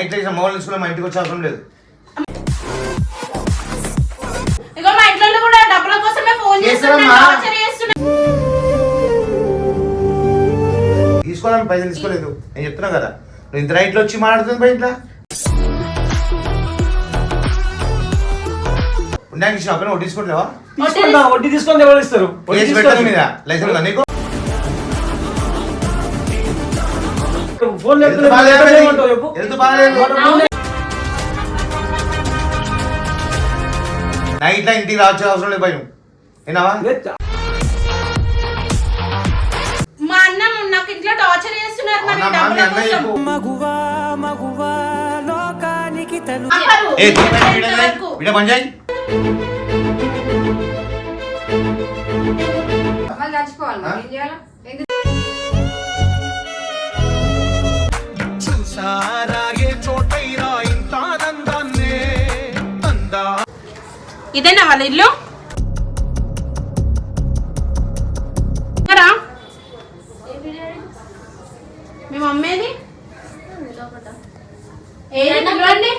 Night వేసిన model తీసుకుని మా ఇంటికి వచ్చే అవసరం లేదు. ఇగో మా ఇంట్లో కూడా డబ్బుల కోసమే ఫోన్ చేస్తున్నా చేస్తారమ్మా. టార్చర్ చేస్తున్నా తీసుకోవాలని పైసలు తీసుకోలేదు. నేను చెప్తున్నా కదా. నువ్వు ఇంత నైట్లో వచ్చి మాట్లాడుతుంది బయట ఉండానికి ఇచ్చిన తీసుకుంటా వడ్డీ తీసుకొని ఎవరు ఇస్తారు? వడ్డీ లైసెన్స్ ఉందా నీకు? నైట్లో ఇంటికి రావచ్చు అవసరం లేదు భయం విన్నావా. మా అన్న నాకు ఇంట్లో టార్చర్ చేస్తున్నారు మరి అవునా, డబ్బుల మీ అన్న కోసం. చెప్పు. అప్పరు, ఏ ఇంత వరకు. వీడియో పని చేయి. మళ్ళీ చచ్చిపోవాలి మరి. ఏం చేయాలి? ఇదేనా వాళ్ళ ఇల్లు. మీ మమ్మీది? ఏది? పిలవండి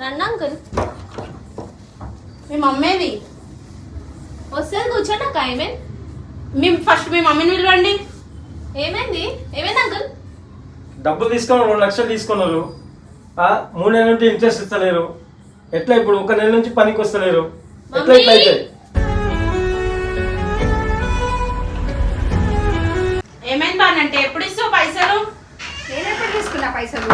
రండి అంకుల్. మీ మమ్మీది? వస్తుంది కూర్చోండి అక్క ఏమైంది? మీ ఫస్ట్ మీ మమ్మీని పిలవండి. ఏమైంది? ఏమైంది అంకుల్? డబ్బులు తీసుకొని రెండు లక్షలు తీసుకున్నారు. ఆ, మూడు నెలల ఇంట్రెస్ట్ ఇస్తలేరు. ఎట్లా ఇప్పుడు ఒక నెల నుంచి పనికి వస్తలేరు? ఎట్లా ఇట్లా! అయితే ఏమైంది బానంటే? ఎప్పుడు ఇస్తావు పైసలు? నేను ఎప్పుడు తీసుకున్నా పైసలు?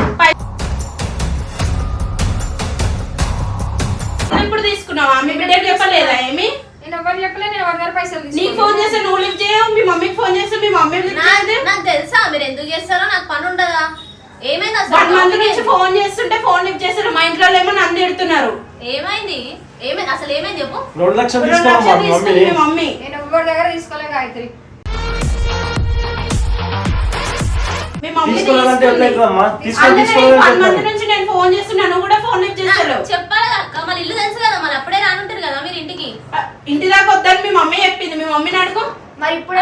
తీసుకున్నావా? మీ బిడ్డకి చెప్పలేదా ఏమి? నేను ఎవరు చెప్పలే నేను ఎవరి దగ్గర పైసలు నీకు. ఫోన్ చేస్తే నువ్వు లిఫ్ట్ చేయవు మీ మమ్మీకి ఫోన్ చేస్తే మీ మమ్మీ లిఫ్ట్ నా- చేయదు నాకు తెలుసా మీరు ఎందుకు చేస్తారో నాకు పని ఉండదా? ఏమైంది వన్ మంత్ నుంచి అసలు ఫోన్ చేస్తుంటే ఫోన్ లిఫ్ట్ చేస్తారు మా ఇంట్లో ఏమైంది? ఏమైంది అసలు ఏమైంది చెప్పు? రెండు లక్షలు మమ్మీ. నేను ఎవరి దగ్గర తీసుకోలే గాయత్రి. చెప్పాలి కదా అక్క మన ఇల్లు తెలుసు కదా మరి అప్పుడే రానుంటారు కదా మీరు ఇంటికి. ఇంటి దాకా వద్దని మీ మమ్మీ చెప్పింది మీ మమ్మీని అడుగు. మరి ఇప్పుడు.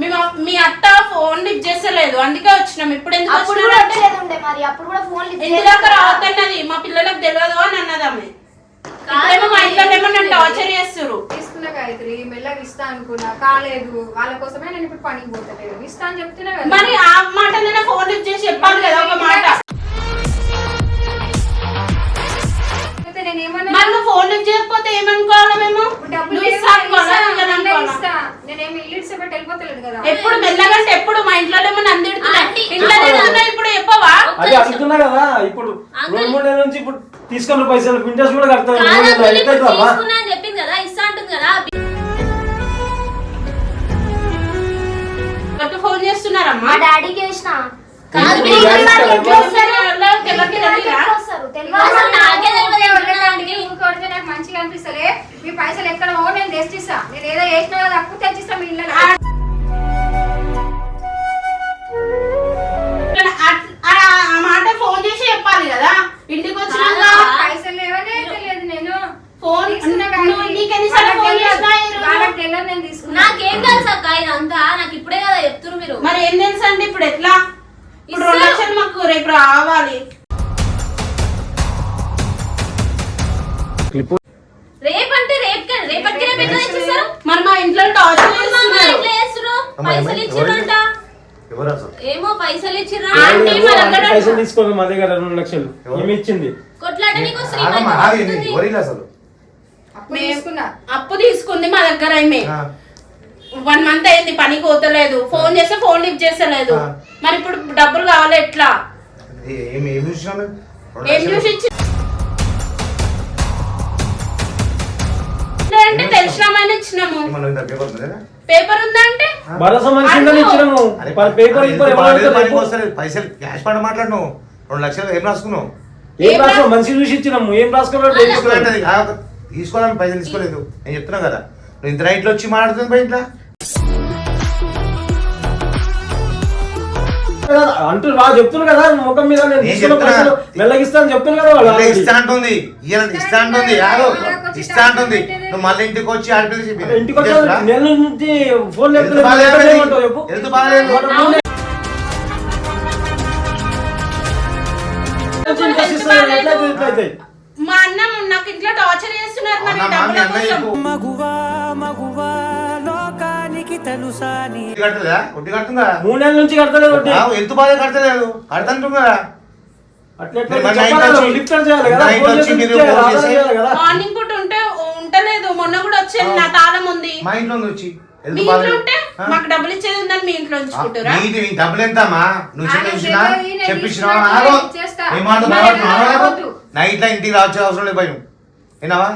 మీ మమ్- మీ అత్త ఫోన్ లిఫ్ట్ చేస్తలేదు అందుకే వచ్చినాం. ఇప్పుడు ఎందుకు అప్పుడు కూడా అంటే వచ్చేది ఉండే మరి. అప్పుడు కూడా ఫోన్ లిఫ్ట్ ఇంటి దాకా రావద్దన్నది? మా పిల్లలకు తెలియదు అని అన్నది ఆమె. మా ఇంట్లో టార్చర్ చేస్తారు తీసుకున్నా గాయత్రి మెల్లగా ఇస్తా అనుకున్నా. కాలేదు. వాళ్ళ కోసమే నేను ఇప్పుడు పనికి పోతలేదు. ఇస్తా అని చెప్తున్నా కదా. మరి ఆ మాటలైనా ఫోన్ లిఫ్ట్ చేసి చెప్పాలి కదా ఒక మాట. ఏమన్నా నువ్వు ఫోన్ లిఫ్ట్ చేయకపోతే ఏమనుకోవాలా మేము? డబ్బులు ఇస్తా అనుకోవాలా. నేనేమి ఇల్లు వెళ్ళిపోతలేదు కదా. ఎప్పుడు మెల్లగా అంటే ఎప్పుడు మా ఇంట్లో ఏమో నన్ను తిడుతున్నా ఆంటీ, ఇంట్లో చెప్పాలి. తిడుతున్నా ఇప్పుడు చెప్పవా? అదే అనుకున్నా కదా ఇప్పుడు అంకుల్. రెండు మూడు నెలల నుంచి ఇప్పుడు తీసుకున్న పైసలు ఇంట్రెస్ట్ కూడా అని చెప్పింది కదా ఇస్తా అంటుంది కదా. ఫోన్ చేస్తున్నారమ్మా? డాడీకి వేసిన అసలు నాకే మంచిగా అనిపిస్తలే. మీ పైసలు ఎక్కడ పోవు నేను తెచ్చిస్తా నేను ఏదో చేసినా అప్పు తెచ్చిస్తా మీ ఆ మాట ఫోన్ చేసి చెప్పాలి కదా. ఇంటికి వచ్చినాక? పైసలు లేవనే తెలియదు నేను. ఫోన్ నాకేం తెలుసు అక్క ఇదంతా? నాకు ఇప్పుడే కదా చెప్తున్నారు మీరు. మరి ఏం తెలుసు అండి ఇప్పుడు ఎట్లా? ఇప్పుడు రెండు. లక్షలు మాకు రేపు రావాలి. రేపంటే రేపు రేపటికి రేపు ఎట్లా తెచ్చిస్తారు మరి మా ఇంట్లో టార్చర్ అమ్మ, చేస్తున్నారు. ఎట్లా చేస్తున్నారు అమ్మ, పైసలు ఏమైంది? ఇచ్చిర్రంట ఎవరు అసలు? ఏమో పైసలు ఇచ్చిర్రా ఆంటీ ఎవరు మా అంటే పైసలు మా దగ్గర రెండు లక్షలు. ఎవరు? ఏమి ఇచ్చింది. కొట్లాట నీకు ఆగమ్మా, ఆగు, ఇది ఎవరు ఇల్లు అసలు? అప్పు తీసుకున్నా. అప్పు తీసుకుంది మా దగ్గర ఆమె వన్ మంత్ అయింది పనికి పోతలేదు. ఫోన్ చేస్తే ఫోన్ లిఫ్ట్ చేస్తలేదు. మరి ఇప్పుడు డబ్బులు కావాలి ఎట్లా? ఏ-. చూసి అంటే తెలిసినామని ఇచ్చినాము. పేపర్ ఉందా? అంటే. పైసలు క్యాష్ మాట్లాడు రెండు లక్షలు ఏం రాసుకున్నావు? ఏం రాసుకో చూసి ఇచ్చినాము. ఏం రాసుకోవాలి తీసుకోవాలని పైసలు తీసుకోలేదు. నేను చెప్తున్నా కదా. నువ్వు ఇంత నైట్లో వచ్చి మాట్లాడుతుంది బయట అంటూ వాళ్ళు చెప్తున్నారు కదా ముఖం మీద నేను వెళ్ళగిస్తాను చెప్తున్నారు కదా వాళ్ళు. ఇస్తా అంటుంది ఇస్తా అంటుంది ఇస్తా అంటుంది నువ్వు మళ్ళీ ఇంటికి వచ్చి ఇంటికి వచ్చి ఫోన్ మా అన్న నాకు ఇంట్లో టార్చర్ చేస్తున్నారు మగువా మగువా. తెలుసా వడ్డీ కడుతుందా? మూడు నెలల నుంచి కడతలేదు వడ్డీ. ఎంత బాధ కడతలేదు? కడతాంటు కదా అట్లా ఎట్లా మరి నైట్ చెప్పాలి, వచ్చి- లిఫ్ట్ చేయాలి కదా, నైట్ ఫోన్ వచ్చి చేసి మీరు లిఫ్ట్ చేయాలి, ఫోన్ ఆధారం చేసి- చేయాలి కదా. మార్నింగ్ పూట ఉంటే ఉంటలేదు మొన్న కూడా వచ్చేది నా తాళం ఉంది. మా ఇంట్లో ఉంది వచ్చి. మీ ఎంత ఇంట్లో బాధ ఉంటే మాకు డబ్బులు ఇచ్చేది ఉందని మీ ఇంట్లో ఉంచుకుంటారా నీది నీ డబ్బులు ఎంతమ్మా? నువ్వు చెప్పేసినా. ఏమాట. నైట్లో ఇంటికి రావచ్చు అవసరం లేదు భయం విన్నావా?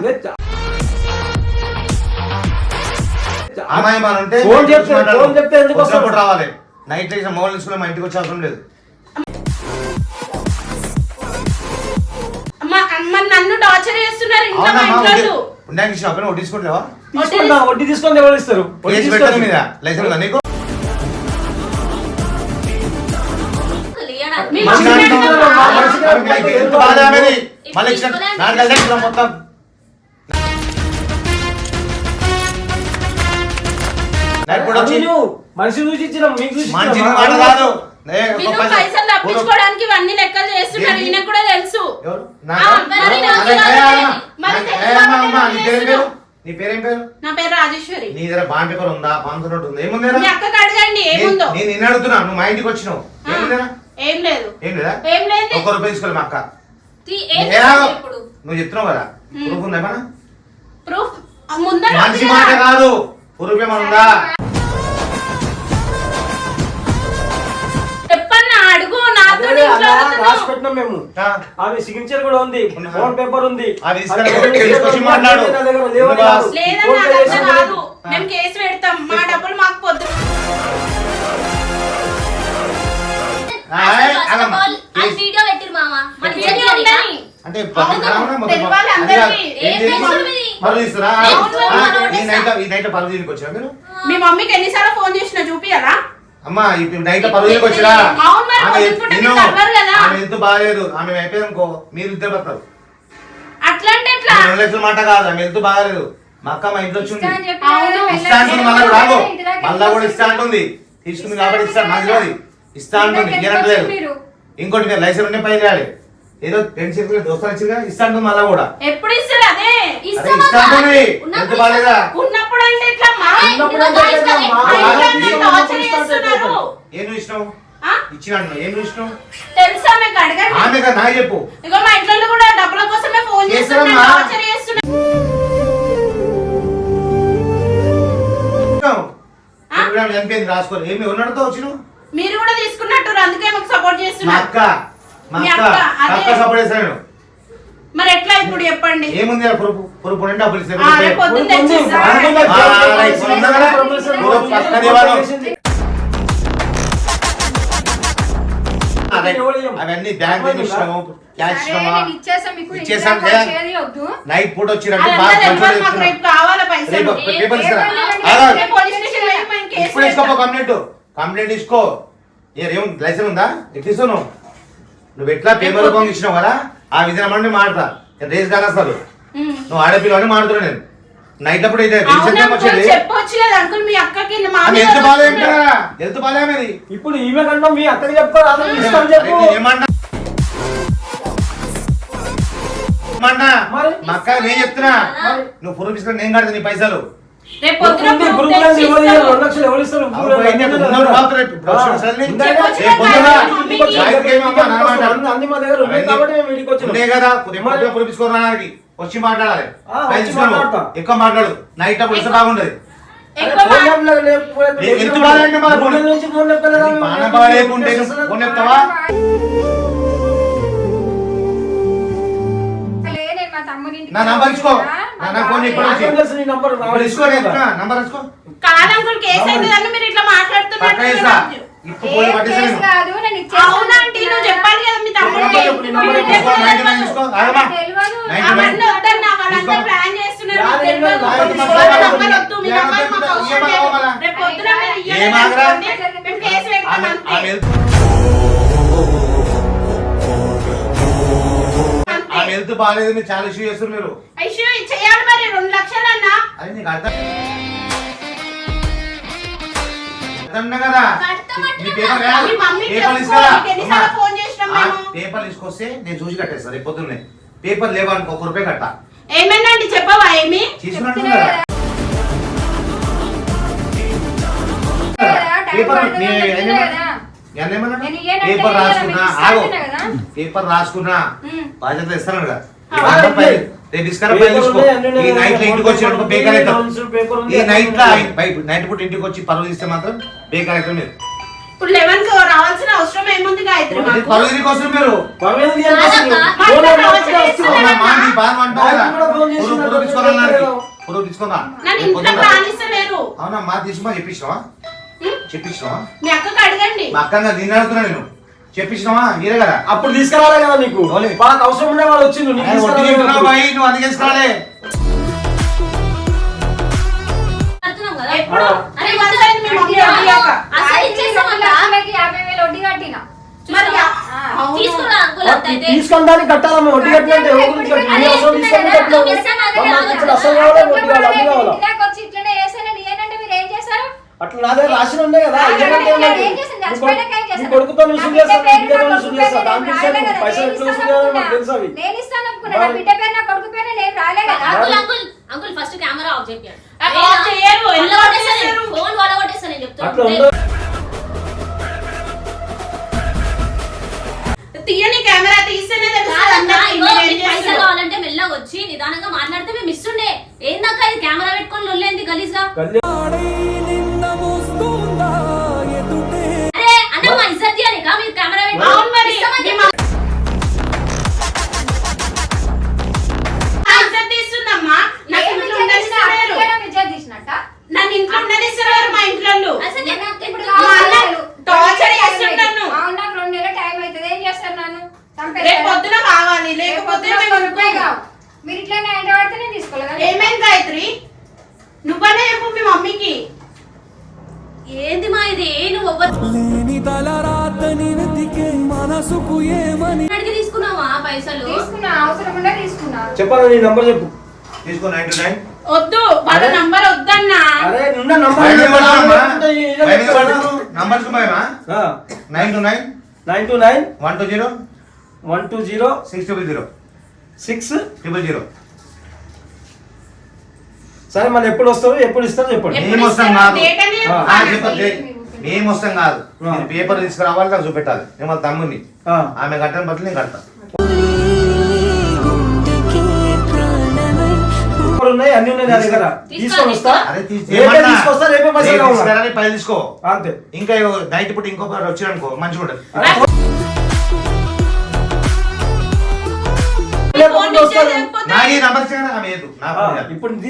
అమ్మాయి ఫోన్ చెప్తే-. ఫోన్ చెప్తే ఎందుకు రావాలి. నైట్లో మొబైల్ తీసుకుని మా ఇంటికి వచ్చే అవసరం లేదు. మా- మరి నన్ను టార్చర్ చేస్తున్నారు ఇంట్లో మా అవునమ్మా ఇంట్లో ఉండే ఇచ్చిన అక్కడ వడ్డీ తీసుకుంటావా తీసుకుంటా, వడ్డీ తీసుకొని ఎవరు ఇస్తారు? వడ్డీ మీద. లైసెన్స్ ఉందా నీకు? ఇయ్యడానికి. మీ మనిషి చూసి ఇచ్చిన మీకు చూసి పైసలు తప్పించుకోవడానికి ఇవన్నీ లెక్కలు చేస్తున్నారు కూడా తెలుసు. నీ పేరేం పేరు. నీ పేరేం రాజేశ్వరి. నీ దగ్గర బాండ్ పేపర్ ఉందా? పాంత నోట్ ఉందా అక్కకి అడగండి ఏముందో? నేను నిన్ను అడుగుతున్నా నువ్వు మా ఇంటికి వచ్చినావు. ఏముందేరా ఏం లేదు. ఏం లేదా? ఏం లేదు. ఒక్క రూపాయి తీసుకోవాలి మా అక్క. నువ్వు చెప్తున్నావు కదా ప్రూఫ్ ఉందా ఏమన్నా? ప్రూఫ్? ముందర మనిషి మాట కదా. ఏమన్నా ఉందా చెప్పన్నా అడుగు నాతో అదే ఇంట్లో అలా అడుగుతున్నావు. రాసి పెట్టినాం మేము. ఆమె సిగ్నేచర్ కూడా ఉంది. ఫోన్ పేపర్ ఉంది. మేము కేసు పెడతాం. మా డబ్బులు మాకు పొద్దు. వీడియో పెట్టిరు మామ. అంటే తెలుసు? ఆ, మనం ఈ నైట్ నోటీసా? ఈ నైట్ పరువు తీయడానికి వచ్చా మీరు? మీ మమ్మీకి ఎన్నిసార్లు ఫోన్ చేసినా చూపియాలా అమ్మా నైట్ వచ్చిరా? అవును మరి, ఆమె ఎంత బాగాలేదు? ఆమె అయిపోయింది అనుకో మీరు ఇద్దరు పడతారు. రెండు లక్షల మాట కాదు ఆమె ఎంత బాగాలేదు? మా అక్క మా ఇంట్లో వచ్చింది. ఇస్తా అంటుంది మళ్ళీ దాకా మళ్ళా కూడా ఇస్తా అంటుంది. తీసుకుంది కాబట్టి ఇస్తా నాకు ఇస్తా అంటుంది. ఇంకోటి మీరు? లైసెన్స్ ఉంటే పైన రాయాలి. ఏదో రెండు చేతులు దోస్తాలు ఇచ్చిగా ఇస్తా అంటుంది మళ్ళా కూడా. ఎప్పుడు ఇస్తారు అదే అరే ఇస్తామా ఇస్తా అంటుంది ఉన్నప్పుడు అంటే ఇంట్లో? మా ఏం? ఇచ్చినాడు ఏం చూసినావు తెలుసా? మీకు అడగండి. ఆమె కదా నాకు చెప్పు. ఇగో మా ఇంట్లో కూడా డబ్బుల కోసమే ఫోన్? ప్రోగ్రామ్ చనిపోయింది రాసుకోరు ఏమి ఉన్నాడుతో వచ్చినావు? మీరు కూడా తీసుకున్నట్టు అందుకే మాకు సపోర్ట్ చేస్తున్నారు. అక్క. మా మీ అక్క అక్క, అదే. అక్క సపోర్ట్ చేస్తాను మరి ఎట్లా ఇప్పుడు చెప్పండి ఏముంది ఆ పొరుపు పొరుపు ఉంటే డబ్బులు ఇస్తే ఆ, రేపు పొద్దున్న ఉంది. తెచ్చిస్తా. ఆనందంగా ఆ, చేస్తాం. రైట్. ఉందా కదా? పొరుపు పక్కనే వాళ్ళు. అదే, అవన్నీ బ్యాంక్ ఇచ్చినాము క్యాష్ సరే ఇచ్చినామా నేను ఇచ్చేసా మీకు ఇచ్చేసాం, ఇంటి దాకా ఏ? వచ్చేది వద్దు నైట్ పూట వచ్చిరంటే అదంతా బాగా తెలియదు, మంచిగా మాకు రేపు చెప్తున్నా. కావాలా పైసలు రేపు ఏ- పేపర్ ఏ ఇస్తారా? పని ఆగా. రేపు పోలీస్ స్టేషన్ వెళ్ళి మేము కేసు ఇప్పుడు ఇసుకోపో పెడతాం. కంప్లైంట్ కంప్లైంట్ ఇసుకో ఏ ఏం లైసెన్స్ ఉందా నువ్వు నువ్వు ఎట్లా పేపర్ రూపంగా ఇచ్చినావు కదా ఆ విధానం అంటే మాడతా రేస్ కానీ అసలు. నువ్వు ఆడపిల్లవని మాడుతున్నా నేను. నైట్ అప్పుడు అయితే అవును రీసెంట్ అంకుల్, వచ్చేది చెప్పొచ్చు కదా అంకుల్ మీ అక్కకి మా ఆమె మీద ఎంత బాగా వస్తున్నారు. ఎంత బాగా ఆమెది ఇప్పుడు ఈమె కంటే మీ ఏమన్నా మరి? మా అక్క నేను చెప్తున్నా. నువ్వు పురుగు తీసుకుని నేను కడతా నీ పైసలు. వచ్చి. మాట్లాడాలి. ఎక్కువ మాట్లాడు. నైట్ అప్పుడు ఇస్తే బాగుండదు. ఎంత బాధ అంటే ఫోన్? ఫోన్ లేకుంటే లే, నేను మా తమ్ముడి ఇంటికి నా నంబర్ ఇచ్చుకో. నా నా ఫోన్ నాకేం ఇచ్చి. తెలుసు నీ నంబర్ ఇప్పుడు ఇసుకో నేను చెప్తున్నా, నంబర్ ఇసుకో కాదు అంకుల్ కేసు అయిందని మీరు ఇట్లా మాట్లాడుతున్నారు పక్క వేస్తా ఇప్పుడు పోయి ఏం కేసు కాదు, నేను ఇచ్చేస్తాను అవునంటే నువ్వు చెప్పాలి కదా మీ తమ్ముడికి నంబర్ చెప్పు, నీ నంబర్ మీకు తీసుకో, తెలియదు. నైట్ నైన్ తీసుకో. ఆగమ్మా. తెలియదు. అవన్నీ వద్దన్నా వాళ్ళంతా తీసుకో. ప్లాన్ చేస్తున్నారు మీకు తెలియదు. ఎనిమిది నంబర్ వద్దు, మీ నంబర్ మాకు అవసరం లేదు. రేపు పొద్దున మీరు ఆగరా? అనుకోండి, మేము కేసు పెడతాం ఆమె. ఆమె అంతే. ఆమె హెల్త్ బాగాలేదు మీరు చాలా ఇష్యూ చేస్తారు మీరు. ఇది చేయాలి మరి? రెండు లక్షలు అన్నా అది నీకు అర్థం కదా? పేపర్ తీసుకొస్తే నేను చూసి కట్టేస్తాను రేపు పొద్దున్నే. పేపర్ లేవనుకో ఒక రూపాయి కట్ట. ఏమైనా అండి? చెప్పవా ఏమి? తీసుకున్నట్టు కదా. పేపర్ పేపర్ రాసుకున్నా. పేపర్ రాసుకున్నా. బాధ్యత ఇస్తాను కదా రేపు. ఈ నైట్లో ఇంటికి వచ్చి బేకార్ అవుతాం ఈ నైట్లో ఉన్నాయి. బయట నైట్ పూట ఇంటికి వచ్చి పరువు తీస్తే మాత్రం బేకార్ అవుతాం మీరు. ఇప్పుడు లెవెన్కు రావాల్సిన అవసరం ఏముంది గాయత్రి పరువు మీరు. అవునా, మా తీసుకుమా అక్కకి అడగండి. నేను. చెప్పించినావా మీరే కదా? అప్పుడు తీసుకురాలే కదా నీకు. వాళ్ళకి అవసరం ఉండే వాళ్ళు వచ్చిండు నువ్వు అందుకే తీసుకురాలే తీసుకొని కట్టాలా మేము? వడ్డీ కట్టినట్టు అసలు కావాలా వడ్డీ కావాలా అన్ని కావాలా. అట్లా రాసిన ఉండే కదా. కొడుకుతో చేస్తాను చేస్తాను దానికి పైసలు ఎట్లా నాకు. తెలుసు అవి. నేను ఇస్తాను అనుకున్నా నా బిడ్డ పేరు నా కొడుకు పేరు నేను రాలే కదా uncle uncle uncle first camera off చేయండి. ఆఫ్ చేయరు? ఫోన్ వాళ్ళ నేను చెప్తున్నా. తీయని కెమెరా తీస్తేనే. కావాలంటే మెల్లగా వచ్చి నిదానంగా మాట్లాడితే మేము ఇస్తుండే ఏందక్క ఇది కెమెరా పెట్టుకొని లొల్లేంది గలీజ్గా? మనసుకు ఏమని? అడిగి తీసుకున్నావా పైసలు? తీసుకున్నా అవసరం ఉండే తీసుకున్నా. చెప్పాలి నీ నంబర్ చెప్పు. తీసుకో నైన్ టు నైన్. వద్దు వాళ్ళ అరే. నంబర్ వద్దన్నా. అరే నిన్న number number nine two nine. Nine two nine. One two zero. One two zero. Six triple zero. Six? Triple zero. సరే మన ఎప్పుడు వస్తావు? ఎప్పుడు ఇస్తారో. చెప్పండి. మేము వస్తాం కాదు. మీరు పేపర్ తీసుకురావాలి నాకు చూపెట్టాలి. నేను వాళ్ళ తమ్ముని ఆ. ఆమె కట్టని బట్టలు నేను కడతా. ఇప్పుడు ఉన్నాయి అన్ని ఉన్నాయి నా దగ్గర. తీసుకొని వస్తా. అరే తీసి- రేపే ఏమన్నా? తీసుకొస్తా రేపు పైసలు తీసుకో. అంతే. ఇంకా నైట్ పూట ఇంకొక వచ్చిరనుకో మంచిగా ఉంటుంది.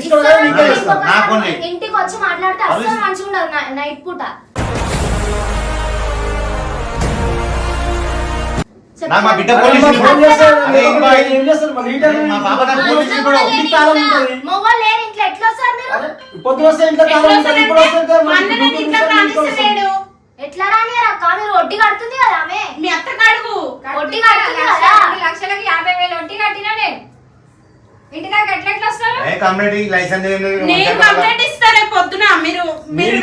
ఇప్పుడు. ఇంటికి వచ్చి మాట్లాడితే అస్సలు మంచిగా ఉండదు నైట్ పూట. నా మా బిడ్డ ఫోన్ మా పాప నాకు తాళం ఉంటుంది. మొగోళ్ళు లేరు ఇంట్లో. ఎట్లా వస్తారు మీరు? అరే, పొద్దున వస్తే ఇంట్లో తాళం ఉంటుంది, ఇప్పుడు వస్తే ఎట్లా రానియరు? అక్క మీరు వడ్డీ కడుతుంది కదా ఆమె. మీ అత్త కడుగు. వడ్డీ కడుతుంది కదా. లక్షలకి యాభై వేలు వడ్డీ కట్టినా నేను. ఇంటి దాకా ఎట్లా ఎట్లా వస్తారు? ఏ కంప్లీట్ లైసెన్స్ ఏం లేదు. నేను కంప్లైంట్ ఇస్తా రేపు పొద్దున. మీరు మీరు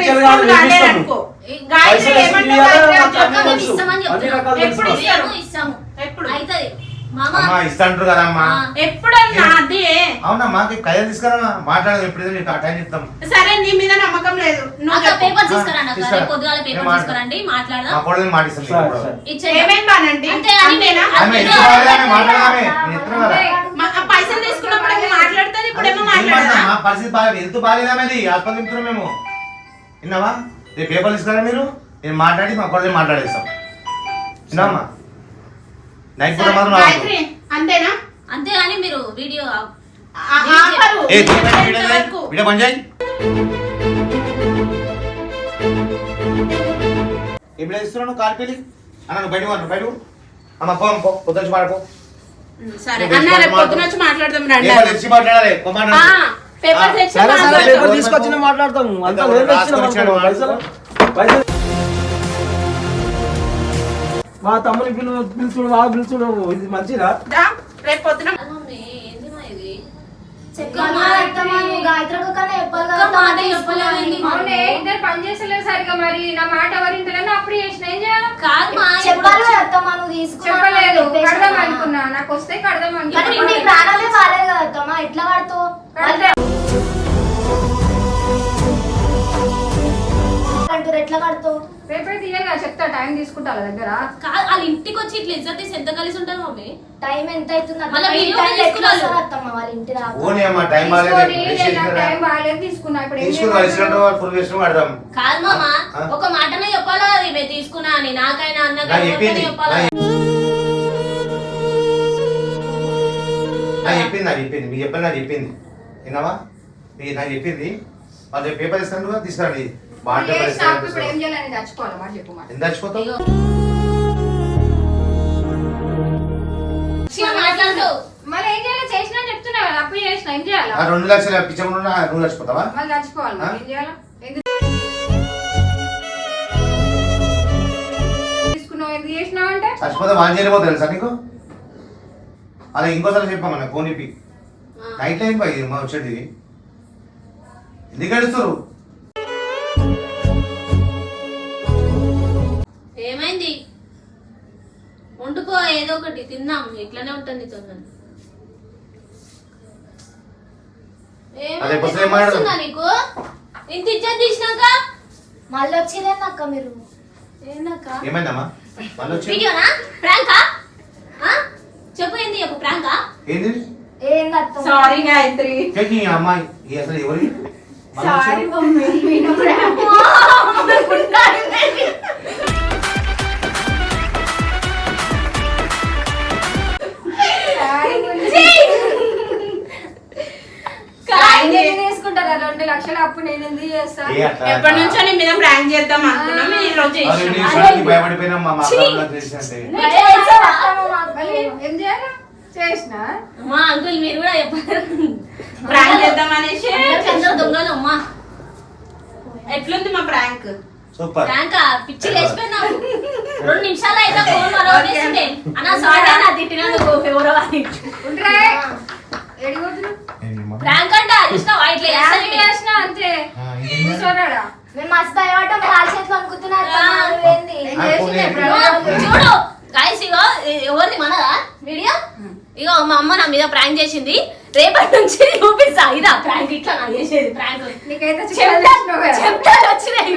గాయత్రి ఎప్పుడు ఇస్తాము ఎప్పుడు అవుతుంది మామ అమ్మా ఇస్తాంటారు కదమ్మా. ఆ. ఎప్పుడన్నా అదే. అవునా మాకు కయ్య తీసుకురా మాట్లాడదు నీకు టైం సరే నీ మీద నమ్మకం లేదు. పేపర్ తీసుకురండి తీసుకురా. పొద్దుగాల పేపర్ తీసుకురండి మాట్లాడదాం. ఏమేం బానండి? పైసలు తీసుకున్నప్పుడు మాట్లాడుతుంది ఇప్పుడేమో మాట్లాడదా? పరిస్థితి బాగా ఎంత బాగాలేదామేది మేము. విన్నావా? రేపు పేపర్లు ఇస్తారా మీరు? నేను మాట్లాడి మా కోడలు మాట్లాడేస్తాం. సరే, మాత్రం అంతేనా? అంతేగాని మీరు వీడియో ఆ- ఆపరు. ఏ ఇంతవరకు. వీడియో పని చేయి. ఇప్పుడు ఇస్తున్నాను కాలు పెళ్ళి అన్న నువ్వు బయట బయట పో. అమ్మ పో పో. పొద్దుచ్చి మాట్లాడుకో. ఉమ్, సరే. అన్న రేపు పొద్దున వచ్చి మాట్లాడదాం రండి పేపర్ తెచ్చి మాట్లాడాలి. పో ఆ, మాట్లాడు. పేపర్ ఆ, తెచ్చి సరే సరే మాట్లాడదాం. పేపర్ తీసుకొచ్చిన మాట్లాడతాము అంతా ఎంత నేను తెచ్చిన రాసుకొని ఇచ్చాడు పైసలు పైసలు మా తమ్ముని పిలు పిలుచుడు మా పిలుచుడు ఇది మంచిదా? రేపు పొద్దున. ఇద్దరు పని సరిగా మరి. నా మాట అప్పుడు చేసిన. ఏం చేయాలి? చెప్పలేదు. కడదాం. అనుకున్నా. నాకు వస్తే కడదాం అనుకున్నా. ఎట్లా కడతావు? ఎట్లా కడతావు? చెప్తా టైం తీసుకుంటా వాళ్ళ దగ్గర. కాదు వాళ్ళ ఇంటికి వచ్చి ఇట్లా ఇజ్జత్ తీసి ఎంత కలిసి ఉంటారు మమ్మీ? టైం ఎంత అవుతుంది? అత్తమ్మ? మళ్ళా ఈ వీడియో టైంలో ఎట్లా తీసుకున్నారు. వస్తారు అత్తమ్మ వాళ్ళ ఇంటి దాకా? ఓని అమ్మ టైం బాగాలేదు. తీసుకొని నాకు తీసుకున్నా. ఇప్పుడు ఏం తీసుకుని? ఫుల్ కడదాం కాదు మామ ఆ? ఒక మాటనే చెప్పాలా? అది మేము తీసుకున్నా అని. నాకైనా నాకు అన్నకైనా చెప్పింది. చెప్పాలా? నాకు చెప్పింది మీకు చెప్పండి నాకు చెప్పింది. విన్నావా? నాకు చెప్పింది. వాళ్ళు పేపర్ ఇస్తాను తీసుకురండి. చెప్పు రెండు లక్షలు పిచ్చకుండా ఎందుకు చేసినావు అంటే? చచ్చిపోతే వాళ్ళు తెలుసా నీకు? అలా ఇంకోసారి చెప్పామన్న ఫోన్ ఇప్పి ఆ. నైట్ టైం పోయి మా వచ్చేది. ఎందుకు అడుస్తారు ఏమైంది? వండుకో ఏదో ఒకటి తిందాం. ఇట్లానే ఉంటుంది? వస్తుందా నీకు? ఇంత ఇజ్జత్ తీసినాక? మళ్ళీ వచ్చిందేంది అక్క మీరు? ఏమైందమ్మా? వీడియోనా? ప్రాంకా? ఆ? చెప్పు ఏంది చెప్పు ప్రాంకా? ఏంది? సారీ గాయత్రి. అమ్మాయి? ఈ అసలు ఎవరి సారీ మమ్మీ తీసుకుంటారా? రెండు లక్షలు అప్పు నేను ఎందుకు చేస్తా? ఏ అట్లా ఎప్పటి నుంచో నీ మీద ప్రాంక్ చేద్దాం అనుకున్నాం ఈ రోజు ఏం చేయాలి? చేసిన? మా అంకుల్ మీరు కూడా చెప్పారు. ప్రాంక్ చేద్దాం అనేసి అందరూ దొంగలు అమ్మా. ఎట్లుంది మా ప్రాంక్? సూపర్. ప్రాంకా? పిచ్చి లేచిపోయినావు. రెండు నిమిషాలు అయితే ఫోన్ మరొకటి అన్న సారీ నా తిట్టినందుకు ఎవరో అని ప్రాంక్ అంట చూసినావా? ఇట్లా. చేసిన అంతే. కూర్చోరాడా మేము మస్తు భయపడ్డాం కాలు చేతులు? ఇగో, చూడు. గాయస్ ఇగో ఎవరిది? మనదా? వీడియో? ఇగో మా అమ్మ నా మీద ప్రాంక్ చేసింది. రేపటి నుంచి చూపిస్తా. ఇదా ప్రాంక్ ఇట్లా నాకు చేసేది ప్రాంక్. నీకైతే చెప్తాను వచ్చినాయి